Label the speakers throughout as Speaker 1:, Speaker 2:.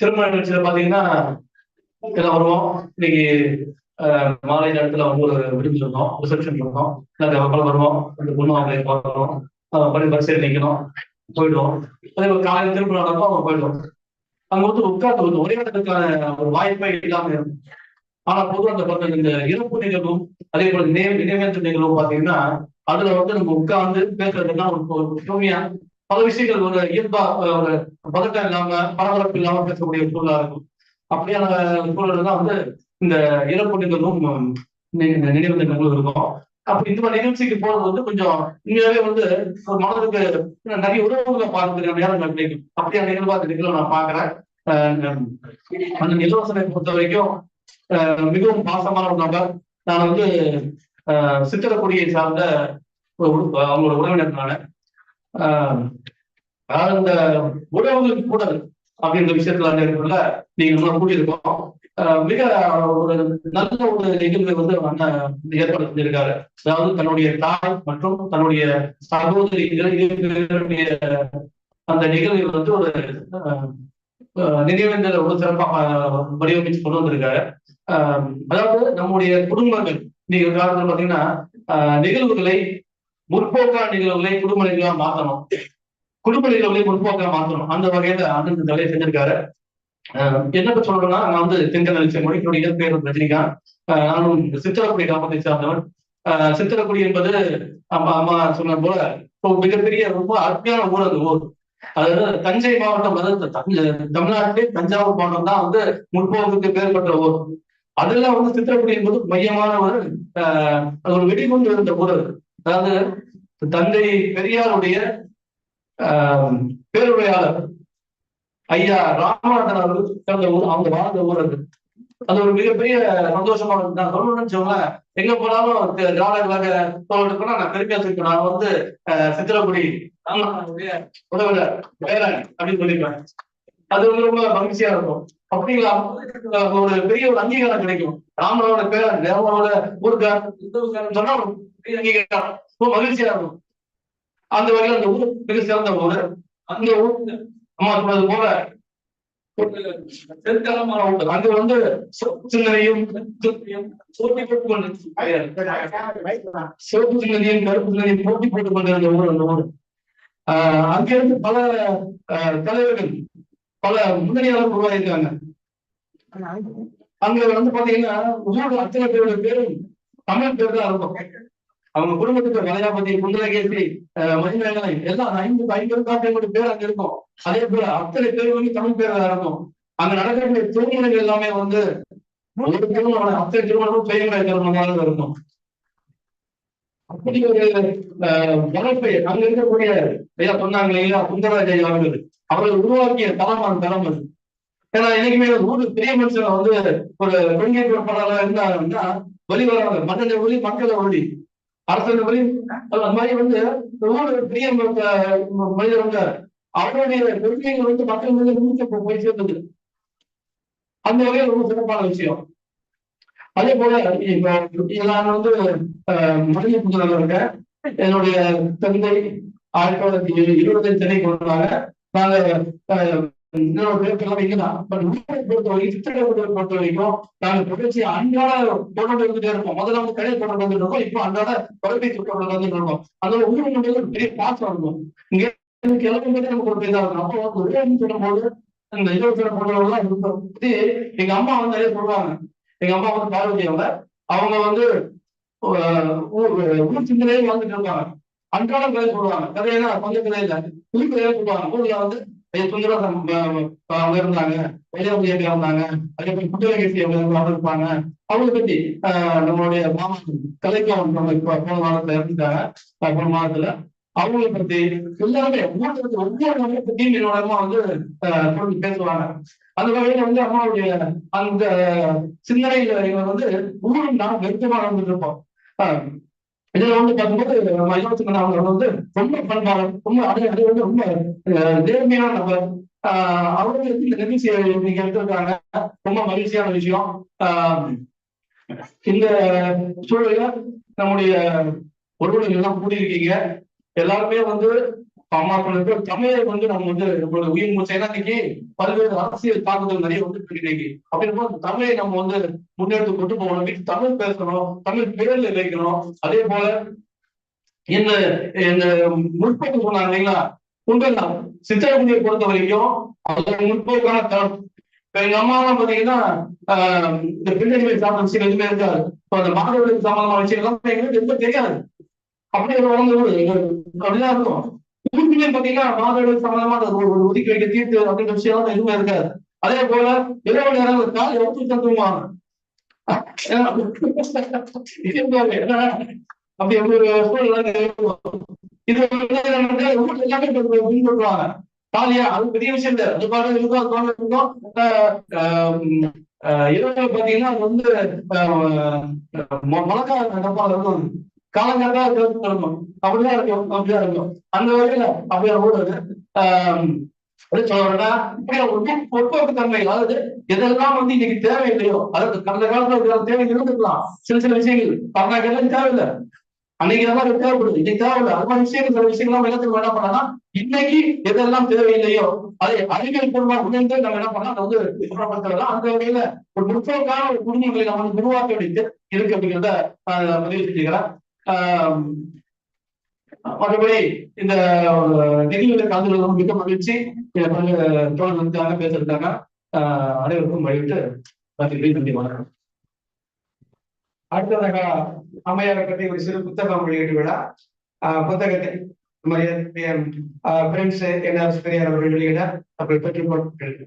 Speaker 1: திருமண நிகழ்ச்சியில பாத்தீங்கன்னா எல்லாம் வருவோம். இன்னைக்கு மாலை நேரத்துல வந்து ஒரு விடுதல் இருந்தோம் ரிசப்ஷன் இருந்தோம் நாங்க வருவோம். அந்த பொண்ணு அவங்களை பார்க்கணும் படி பஸ் ஏறி நிக்கணும். போயிடுவோம். அதே மாதிரி காலையில் திரும்ப நடக்கும் அவங்க போயிடுவோம். அங்க வந்து உட்கார்ந்து வந்து ஒரே இடத்துக்கான ஒரு வாய்ப்பே இல்லாம இருக்கும் ஆனா பொதுவாக அந்த பார்த்தா இந்த இறப்பு நிகழ்வும் அதே போல நினைவு நினைவேற்ற நிகழ்வும் பாத்தீங்கன்னா அதுல வந்து நம்ம உட்கார்ந்து பேசுறதுன்னா ஒரு ஒரு பொறுமையா பல விஷயங்கள் ஒரு இயல்பா ஒரு பதட்டம் இல்லாம பரபரப்பு இல்லாம பேசக்கூடிய சூழலா இருக்கும். அப்படியான சூழல் தான் வந்து இந்த இறப்புகளும் நினைவு நிகழ்வும் இருக்கும். அப்ப இந்த மாதிரி நிகழ்ச்சிக்கு போறது வந்து கொஞ்சம் உண்மையாவே வந்து ஒரு மனதுக்கு நிறைய உறவுகளை பார்க்கறதுக்கான நேரம் கிடைக்கும். அப்படியான நிகழ்வா இந்த நிகழ்வு நான் பாக்குறேன். அந்த இலவசனை பொறுத்த வரைக்கும் மிகவும் பாசமான ஒரு நபர். நான் வந்து சித்திரக்குடியை சார்ந்த அவங்களோட உறவினர் ஆஹ் அந்த உறவுகளுக்கு கூட அப்படின்ற விஷயத்துல அந்த நீங்க நம்ம கூட்டியிருக்கோம் ஆஹ் மிக ஒரு நல்ல ஒரு நிகழ்வை வந்து அண்ணன் ஏற்பாடு செஞ்சிருக்காரு அதாவது தன்னுடைய தாய் மற்றும் தன்னுடைய சகோதரி அந்த நிகழ்வை வந்து ஒரு ஆஹ், நினைவேந்தல் ஒரு சிறப்பாக வடிவமைச்சு கொண்டு வந்திருக்காரு. ஆஹ், அதாவது நம்முடைய குடும்பங்கள் நீங்க காலத்துல பாத்தீங்கன்னா ஆஹ், நிகழ்வுகளை முற்போக்கான நிகழ்வுகளை குடும்ப நிகழ்வா மாத்தணும் குடும்ப நிகழ்வுகளை முற்போக்கா மாத்தணும் அந்த வகையில அண்ணன் தலையை செஞ்சிருக்காரு. என்ன சொல்லணும்னா நான் வந்து தென்கடல் செம்மொழி என்னுடைய பேர் ரஜினிகாந்த். அஹ் நானும் சித்திரக்குடி கிராமத்தை சார்ந்தவன். அஹ் சித்திரக்குடி என்பது அம்மா அம்மா சொன்ன போல மிகப்பெரிய ரொம்ப அருமையான ஊர் அந்த ஊர். அதாவது தஞ்சை மாவட்டம் வந்து தமிழ்நாட்டிலே தஞ்சாவூர் மாவட்டம் தான் வந்து முற்போக்குக்கு பேர் பெற்ற ஊர். அதெல்லாம் வந்து சித்திரக்குடி என்பது மையமான ஒரு அது ஒரு வெடிகுண்டு இருந்த ஊர் அது. அதாவது தந்தை பெரியாருடைய ஆஹ் பேருரையாளர் ஐயா ராமநாதன் அவர்கள் பிறந்த ஊர் அவங்க வாழ்ந்த ஊர் அது. அது ஒரு மிகப்பெரிய சந்தோஷமா நான் சொல்லணும்னு சொல்லுவேன் எங்க போனாலும் தி- திராவிடர்களாக தோழர்களுக்கு நான் பெருமையா சொல்லிப்பேன் நான் வந்து ஆஹ் சித்திரக்குடி ராமநாதனுடைய உறவினர் வேளாண் அப்படின்னு சொல்லிப்பேன் அது வந்து ரொம்ப மகிழ்ச்சியா இருக்கும். அப்படிங்களா? ஒரு பெரிய ஒரு அங்கீகாரம் கிடைக்கும். ராமனோட பேர் தேவனோட ஊருக்கார் சொன்னா பெரிய அங்கீகாரம். ரொம்ப மகிழ்ச்சியா இருக்கும். அந்த வகையில் அந்த ஊர் மிக சிறந்த ஊர். அந்த ஊர் அம்மா சொன்னது போல ஒரு செருக்காலமான ஊர். அங்க வந்து சிவப்பு சிந்தனையும் சிந்தனையும் போட்டி போட்டுக் கொண்டு சிவப்பு சிந்தனையும் கருப்பு சிந்தனையும் போட்டி போட்டுக் கொண்டிருந்த ஊர் அந்த ஊர். ஆஹ் அங்கிருந்து பல ஆஹ் தலைவர்கள் பல முன்னணியாளர் உருவாயிருக்காங்க. அங்க வந்து பாத்தீங்கன்னா அத்தனை பேரோட பேரும் தமிழ் பேர் தான் இருக்கும். அவங்க குடும்பத்துக்கு வளையாபதி குந்தலகேசி அஹ் எல்லாம் ஐந்து ஐம்பது ஐம்பது பேர் அங்க இருக்கும். அதே போல அத்தனை பேர் வந்து தமிழ் பேர் தான் இருக்கும். அங்க நடக்கக்கூடிய திருமணங்கள் எல்லாமே வந்து ஒரு திருமணம் அத்தனை திருமணமும் பெரியவங்க திருமணமாக இருக்கும். அப்படி ஒரு அஹ், வளர்ப்பை அங்க இருக்கக்கூடிய ஐயா சொன்னாங்க இல்லையா சுந்தரராஜ் ஐயா அவர்கள் அவர்கள் உருவாக்கிய தளம் அந்த தளம் அது ஏன்னா என்னைக்குமே ஒரு ஊரு பெரிய மனுஷன் வந்து ஒரு பெண்கள் இருந்தாங்கன்னா வழி வராங்க மற்ற ஒளி மக்களை ஒளி அரசு வழி அந்த மாதிரி வந்து ஊரு பெரிய மனிதர் வந்து அவருடைய பெருமைகள் வந்து மக்கள் வந்து முடிக்க போய் சேர்ந்தது. அந்த வகையில் ரொம்ப சிறப்பான விஷயம். அதே போல இப்ப நான் வந்து அஹ், மனித இருக்கேன் என்னுடைய தந்தை ஆயிரத்தி தொள்ளாயிரத்தி இருபத்தஞ்சு சென்னைக்கு வந்தாங்க நாங்க பேருக்கு தொடர்ச்சி இருப்போம் முதல்ல வந்து கடையை தொடர்பு வந்துட்டு இருக்கோம். இப்போ அன்றாட தொலைபேசி தொடர்பு வந்துட்டு இருக்கோம். அதோட ஊர் ஒரு பெரிய பாசம் இருக்கும் இங்க நமக்கு ஒரு பெரிதா இருக்கும். அப்போ ஒரே இந்த இருபத்தி ரெண்டு பத்தி எங்க அம்மா வந்து நிறைய சொல்லுவாங்க. எங்க அம்மா வந்து பார்வதி அவங்க. அவங்க வந்து ஊர் சிந்தனையே வந்துட்டு இருப்பாங்க. அன்றாடம் கதை சொல்லுவாங்க என்ன? கொஞ்சம் கதை இல்ல. புது கதையா சொல்லுவாங்க ஊர்ல வந்து ஐயா சுந்தரம் அவங்க இருந்தாங்க. வைரவதி அக்கா இருந்தாங்க அதே மாதிரி குட்டலகேசி அவங்க இருப்பாங்க. அவங்களை பத்தி நம்மளுடைய மாமா கலைக்காவன் போன வாரத்துல இருந்தாங்க போன மாதத்துல அவங்களை பத்தி எல்லாருமே ஊர்ல ஒவ்வொரு நபரை பத்தியும் என்னோட வந்து தொடர்ந்து பேசுவாங்க. அந்த வகையில வந்து அம்மாவுடைய அந்த சிந்தனையில இவங்க வந்து ஊரும் நான் வெறுத்தமா நடந்துட்டு இருப்போம். இதுல வந்து பார்க்கும்போது நம்ம இருபத்தி அவங்க வந்து ரொம்ப பண்பாளர் ரொம்ப அது அது வந்து ரொம்ப அஹ், நேர்மையான நபர். ஆஹ் அவங்களுக்கு இந்த நிதி நீங்க எடுத்திருக்காங்க ரொம்ப மகிழ்ச்சியான விஷயம். ஆஹ் இந்த சூழலில் நம்முடைய உறவுகள் எல்லாம் கூடியிருக்கீங்க. எல்லாருமே வந்து அம்மாக்களுக்கு தமிழை வந்து நம்ம வந்து நம்மளோட உயிர் மூச்சை ஏன்னா பல்வேறு அரசியல் தாக்குதல் நிறைய வந்து இன்னைக்கு. அப்படிங்கும்போது தமிழை நம்ம வந்து முன்னெடுத்து கொண்டு போகணும். வீட்டு தமிழ் பேசணும் தமிழ் பேரில் வைக்கணும் அதே போல என்ன என்ன முற்போக்கு சொன்னாங்க இல்லைங்களா? உண்மைதான் சித்திரகுடியை பொறுத்த வரைக்கும் முற்போக்கான தரம். எங்க அம்மா எல்லாம் பாத்தீங்கன்னா ஆஹ் இந்த பின்னணி சார்ந்த விஷயம் எதுவுமே இருக்காது. இப்ப அந்த மாணவர்களுக்கு சம்பந்தமான விஷயம் எல்லாம் எங்களுக்கு எதுவும் தெரியாது. அப்படி ஒரு வளர்ந்து அப்படிதான் இருக்கும். ஊருக்குள்ளே பாத்தீங்கன்னா மாதவிடம் சம்பந்தமா ஒரு ஒதுக்கி வைக்க தீர்த்து அப்படின்ற விஷயம் எதுவுமே இருக்காது. அதே போல இரவு நேரம் காலை எவ்வளவு தந்துவாங்க இது எப்படி என்ன? அப்படி ஒரு இது எல்லாமே பின்பற்றுவாங்க காலியா அது பெரிய விஷயம் இல்லை. அது பாட்டு இருக்கும் அது இருக்கும் ஆஹ் இரவு பாத்தீங்கன்னா அது வந்து ஆஹ் மொ- இருக்கும் காலங்காட்டா அப்படிதான் இருக்கும் அப்படிதான் இருக்கும் அந்த வகையில அப்படியே ஓடுறது ஆஹ் எப்படி தன்மை அதாவது எதெல்லாம் வந்து இன்னைக்கு தேவையில்லையோ அதாவது கடந்த காலத்துல தேவை இருந்துக்கலாம் சில சில விஷயங்கள் பல தேவையில்லை. அன்னைக்கு எல்லாம் தேவைப்படுது. இன்னைக்கு தேவையில்லை. அது மாதிரி விஷயங்கள் சில விஷயங்கள் எல்லாத்துக்கும் என்ன பண்ணலாம் இன்னைக்கு எதெல்லாம் தேவையில்லையோ அதை அறிவியல் பூர்வமா உணர்ந்து நம்ம என்ன பண்ணலாம் அதை வந்து குணப்படுத்தலாம் அந்த வகையில ஒரு முற்போக்கான ஒரு குடும்பங்களை நம்ம வந்து உருவாக்க வேண்டியது இருக்கு அப்படிங்கிறத பதிவு செஞ்சுக்கிறேன். ஆஹ் மற்றபடி இந்த நிகழ்வுகளை கலந்துள்ளதும் மிக மகிழ்ச்சி. இதை வந்தாங்க தோழர்கள் அனைவருக்கும் வழிவிட்டு நன்றி நன்றி வணக்கம்.
Speaker 2: அடுத்ததாக அம்மையாரை பற்றி ஒரு சிறு புத்தகம் வெளியீட்டு விழா. ஆஹ் புத்தகத்தை பிரின்ஸ் என்ஆர் பெரியார் அவர்கள் வெளியிட அப்படி பெற்றுக் கொண்டு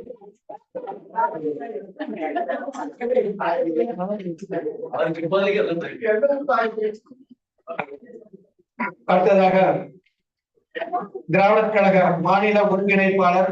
Speaker 2: அடுத்ததாக திராவிடர் கழக மாநில ஒருங்கிணைப்பாளர்